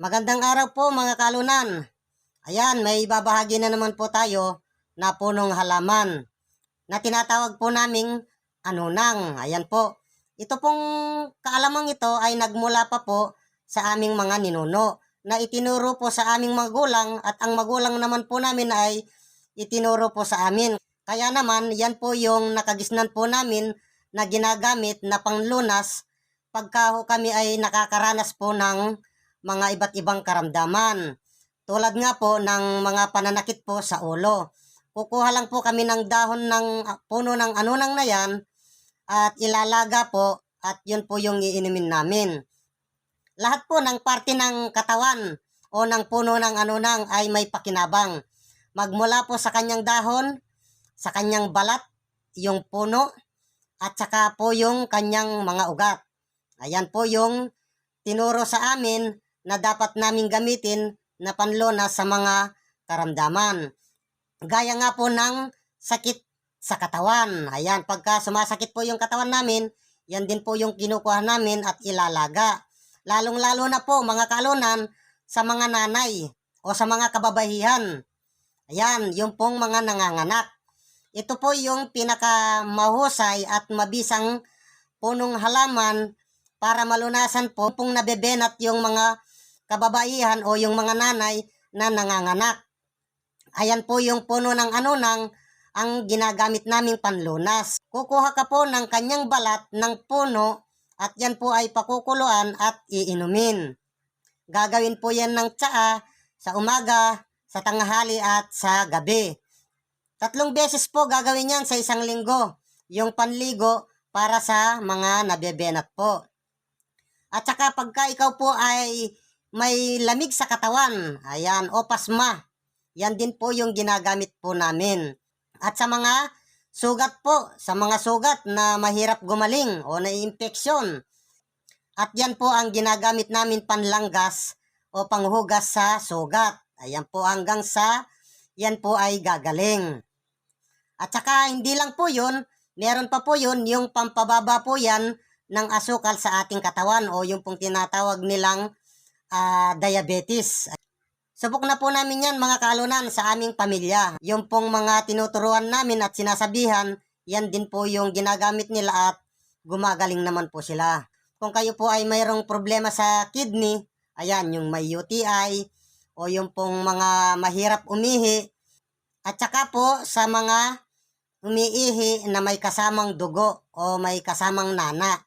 Magandang araw po mga kalunan. Ayan, may babahagi na naman po tayo na punong halaman na tinatawag po naming anunang. Ayan po. Ito pong kaalamang ito ay nagmula pa po sa aming mga ninuno na itinuro po sa aming magulang at ang magulang naman po namin ay itinuro po sa amin. Kaya naman, yan po yung nakagisnan po namin na ginagamit na panglunas pagka ho kami ay nakakaranas po ng mga iba't ibang karamdaman. Tulad nga po ng mga pananakit po sa ulo. Kukuha lang po kami ng dahon ng ah, puno ng anunang na yan at ilalaga po at yun po yung iinumin namin. Lahat po ng parte ng katawan o ng puno ng anunang ay may pakinabang. Magmula po sa kanyang dahon, sa kanyang balat, yung puno, at saka po yung kanyang mga ugat. Ayan po yung tinuro sa amin na dapat naming gamitin na panlunas sa mga karamdaman. Gaya nga po ng sakit sa katawan. Ayan, pagka sumasakit po yung katawan namin, yan din po yung kinukuha namin at ilalaga. Lalong-lalo na po mga kalunan sa mga nanay o sa mga kababahihan. Ayan, yung pong mga nanganganak. Ito po yung pinakamahusay at mabisang punong halaman para malunasan po pong nabebenat yung mga kababaihan o yung mga nanay na nanganganak. Ayan po yung puno ng anunang ang ginagamit naming panlunas. Kukuha ka po ng kanyang balat ng puno at yan po ay pakukuluan at iinumin. Gagawin po yan ng tsaa sa umaga, sa tanghali at sa gabi. Tatlong beses po gagawin yan sa isang linggo. Yung panligo para sa mga nabebenat po. At saka pagka ikaw po ay may lamig sa katawan, ayan, o pasma, yan din po yung ginagamit po namin. At sa mga sugat po, sa mga sugat na mahirap gumaling o na-infeksyon, at yan po ang ginagamit namin panlanggas o panghugas sa sugat. Ayan po hanggang sa yan po ay gagaling. At saka hindi lang po yun, meron pa po yun yung pampababa po yan ng asukal sa ating katawan o yung pong tinatawag nilang ah, diabetes. Subok na po namin yan mga kalunan sa aming pamilya. Yung pong mga tinuturuan namin at sinasabihan, yan din po yung ginagamit nila at gumagaling naman po sila. Kung kayo po ay mayroong problema sa kidney, ayan, yung may UTI o yung pong mga mahirap umihi, at saka po sa mga umiihi na may kasamang dugo o may kasamang nana.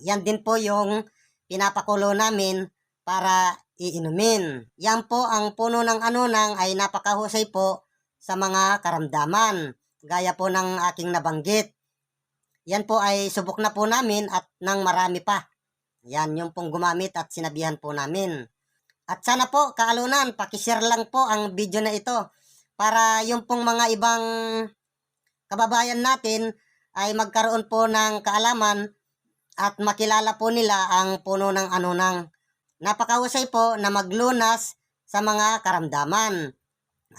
Yan din po yung pinapakulo namin para iinumin. Yan po ang puno ng anunang ay napakahusay po sa mga karamdaman. Gaya po ng aking nabanggit. Yan po ay subok na po namin at ng marami pa. Yan yung pong gumamit at sinabihan po namin. At sana po, kaalunan, pakishare lang po ang video na ito para yung pong mga ibang kababayan natin ay magkaroon po ng kaalaman at makilala po nila ang puno ng anunang. Napakahusay po na maglunas sa mga karamdaman.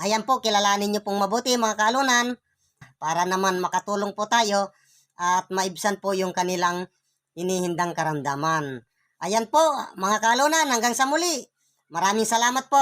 Ayan po, kilalanin niyo pong mabuti mga kaalunan para naman makatulong po tayo at maibsan po yung kanilang inihindang karamdaman. Ayan po, mga kaalunan, hanggang sa muli. Maraming salamat po.